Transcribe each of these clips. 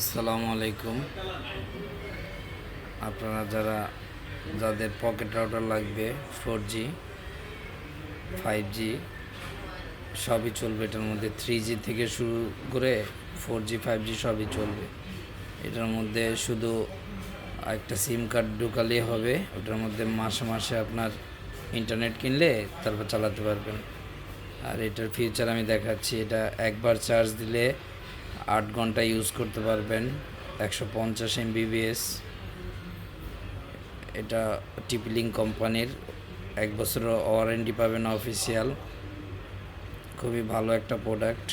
আসসালামু আলাইকুম। আপনারা যারা, যাদের পকেট রাউটার লাগবে ফোর জি ফাইভ জি সবই চলবে এটার মধ্যে। থ্রি জি থেকে শুরু করে ফোর জি ফাইভ জি সবই চলবে। এটার মধ্যে শুধু একটা সিম কার্ড ঢুকালেই হবে। ওটার মধ্যে মাসে মাসে আপনার ইন্টারনেট কিনলে তারপর চালাতে পারবেন। আর এটার ফিউচার আমি দেখাচ্ছি। এটা একবার চার্জ দিলে আট ঘণ্টা ইউজ করতে পারবেন, একশো পঞ্চাশ এমবিবিএস এটা টিপিলিং কোম্পানির এক বছর ওয়ারেন্টি পাবেন অফিসিয়াল খুবই ভালো একটা প্রোডাক্ট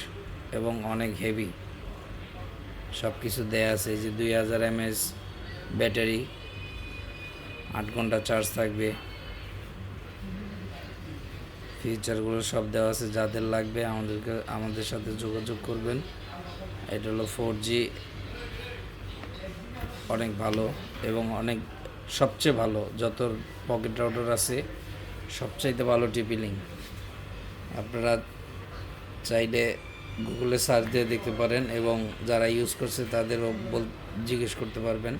এবং অনেক হেভি সব কিছু দেয়া আছে যে দুই হাজার এমএস ব্যাটারি, আট ঘণ্টা চার্জ থাকবে। ফিচারগুলো সব দেওয়া আছে, যাদের লাগবে আমাদেরকে, আমাদের সাথে যোগাযোগ করবেন। এটা হলো ফোর জি অনেক ভালো এবং অনেক, সবচেয়ে ভালো, যত পকেট রাউটার আছে, সবচাইতে ভালো টিপি লিঙ্ক আপনারা চাইলে গুগলে সার্চ দিয়ে দেখতে পারেন এবং যারা ইউজ করছে তাদেরও বল, জিজ্ঞেস করতে পারবেন।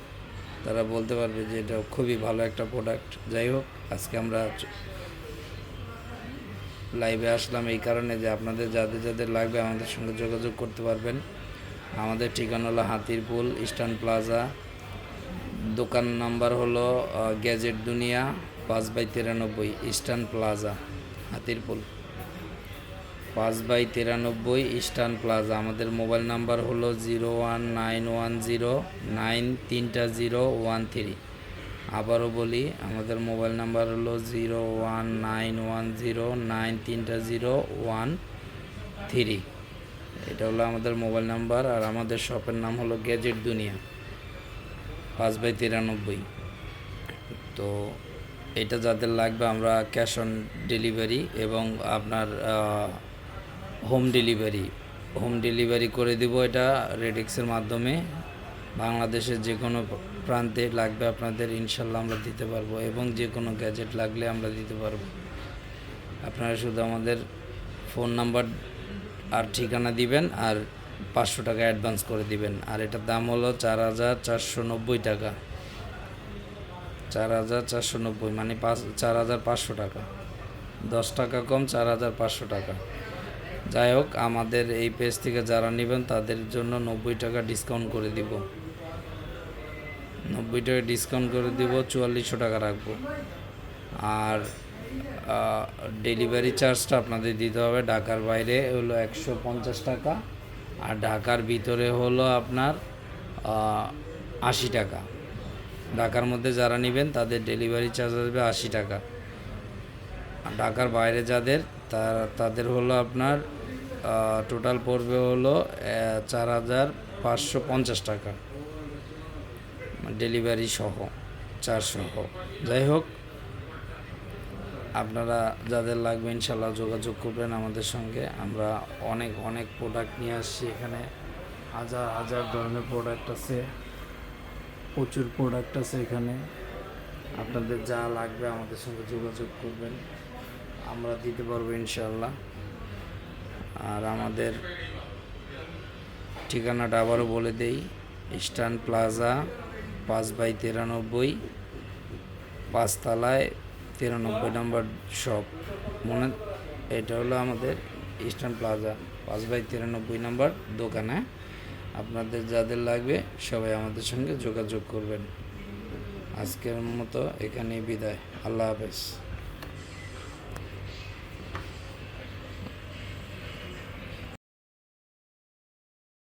তারা বলতে পারবে যে এটা খুবই ভালো একটা প্রোডাক্ট যাই হোক, আজকে আমরা লাইভে আসলাম এই কারণে যে আপনাদের যাদের যাদের লাগবে আমাদের সঙ্গে যোগাযোগ করতে পারবেন। আমাদের ঠিকানা হলো হাতিরপুল ইস্টার্ন প্লাজা দোকান নাম্বার হলো গ্যাজেট দুনিয়া পাঁচ বাই তিরানব্বই ইস্টার্ন প্লাজা হাতিরপুল। পাঁচ বাই তিরানব্বই ইস্টার্ন প্লাজা আমাদের মোবাইল নাম্বার হলো zero one nine one zero nine তিনটা জিরো ওয়ান থ্রি। আবারও বলি, আমাদের মোবাইল নাম্বার হলো zero one nine one zero nine তিনটা জিরো ওয়ান থ্রি। এটা হলো আমাদের মোবাইল নাম্বার আর আমাদের শপের নাম হলো গ্যাজেট দুনিয়া, পাঁচ বাই তিরানব্বই। তো এটা যাদের লাগবে আমরা ক্যাশ অন ডেলিভারি এবং আপনার হোম ডেলিভারি। হোম ডেলিভারি করে দিব এটা রেডেক্সের মাধ্যমে। বাংলাদেশের যে কোনো প্রান্তে লাগবে আপনাদের ইনশাল্লাহ আমরা দিতে পারব এবং যে কোনো গ্যাজেট লাগলে আমরা দিতে পারব। আপনারা শুধু আমাদের ফোন নাম্বার আর ঠিকানা দিবেন আর পাঁচশো টাকা অ্যাডভান্স করে দিবেন। আর এটার দাম হলো চার হাজার চারশো নব্বই টাকা। চার হাজার চারশো নব্বই মানে পাঁচ, চার হাজার পাঁচশো টাকা। দশ টাকা কম, চার হাজার পাঁচশো টাকা। যাই হোক, আমাদের এই পেজ থেকে যারা নেবেন, তাদের জন্য নব্বই টাকা ডিসকাউন্ট করে দিব। নব্বই টাকা ডিসকাউন্ট করে দিব, চুয়াল্লিশশো টাকা রাখব। আর ডেলিভারি চার্জটা আপনাদের দিতে হবে। ঢাকার বাইরে হলো একশো পঞ্চাশ টাকা আর ঢাকার ভিতরে হলো আপনার আশি টাকা। ঢাকার মধ্যে যারা নেবেন তাদের ডেলিভারি চার্জ আসবে আশি টাকা। আর ঢাকার বাইরে যাদের, তার, তাদের হলো আপনার টোটাল পড়বে হলো চার হাজার পাঁচশো পঞ্চাশ টাকা। ডেলিভারি সহ চার সহ। যাই হোক আপনারা যাদের লাগবে ইনশাল্লাহ যোগাযোগ করবেন আমাদের সঙ্গে। আমরা অনেক অনেক প্রোডাক্ট নিয়ে আসছি এখানে। হাজার হাজার ধরনের প্রোডাক্ট আছে। প্রচুর প্রোডাক্ট আছে এখানে। আপনাদের যা লাগবে আমাদের সঙ্গে যোগাযোগ করবেন। আমরা দিতে পারব ইনশাল্লাহ। আর আমাদের ঠিকানাটা আবারও বলে দেই। ইস্টার্ন প্লাজা, পাঁচ বাই তিরানব্বই, পাঁচতলায় তিরানব্বই নম্বর শপ মনে, এটা হলো আমাদের ইস্টার্ন প্লাজা পাঁচ বাই তিরানব্বই নম্বর দোকানে। আপনাদের যাদের লাগবে, সবাই আমাদের সঙ্গে যোগাযোগ করবেন। আজকের মতো এখানেই বিদায়। আল্লাহ হাফেজ।